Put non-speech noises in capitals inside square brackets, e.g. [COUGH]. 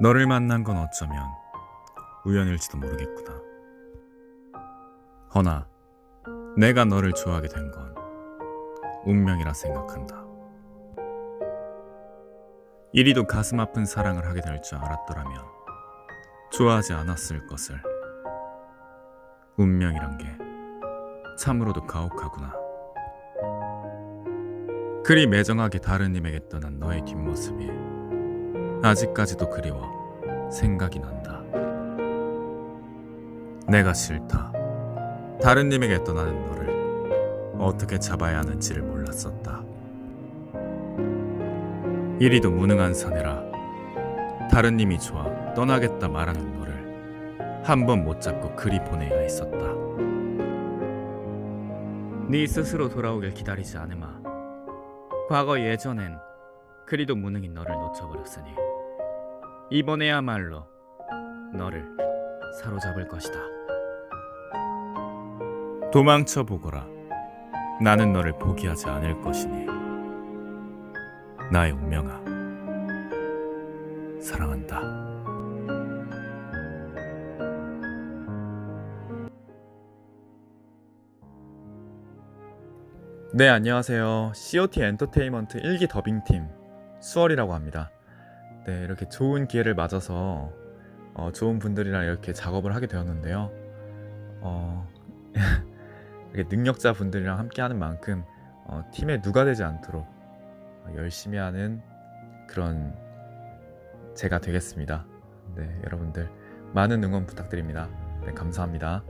너를 만난 건 어쩌면 우연일지도 모르겠구나. 허나 내가 너를 좋아하게 된 건 운명이라 생각한다. 이리도 가슴 아픈 사랑을 하게 될 줄 알았더라면 좋아하지 않았을 것을. 운명이란 게 참으로도 가혹하구나. 그리 매정하게 다른 님에게 떠난 너의 뒷모습이 아직까지도 그리워 생각이 난다. 내가 싫다. 다른 님에게 떠나는 너를 어떻게 잡아야 하는지를 몰랐었다. 이리도 무능한 사내라. 다른 님이 좋아 떠나겠다 말하는 너를 한 번 못 잡고 그리 보내야 했었다. 네 스스로 돌아오길 기다리지 않으마. 과거 예전엔 그리도 무능인 너를 놓쳐버렸으니 이번에야말로 너를 사로잡을 것이다. 도망쳐 보거라. 나는 너를 포기하지 않을 것이니 나의 운명아 사랑한다. 네, 안녕하세요. COT 엔터테인먼트 1기 더빙팀 수월이라고 합니다. 네, 이렇게 좋은 기회를 맞아서 어, 좋은 분들이랑 이렇게 작업을 하게 되었는데요. 어, [LAUGHS] 이렇게 능력자 분들이랑 함께 하는 만큼 어, 팀에 누가 되지 않도록 어, 열심히 하는 그런 제가 되겠습니다. 네, 여러분들 많은 응원 부탁드립니다. 네, 감사합니다.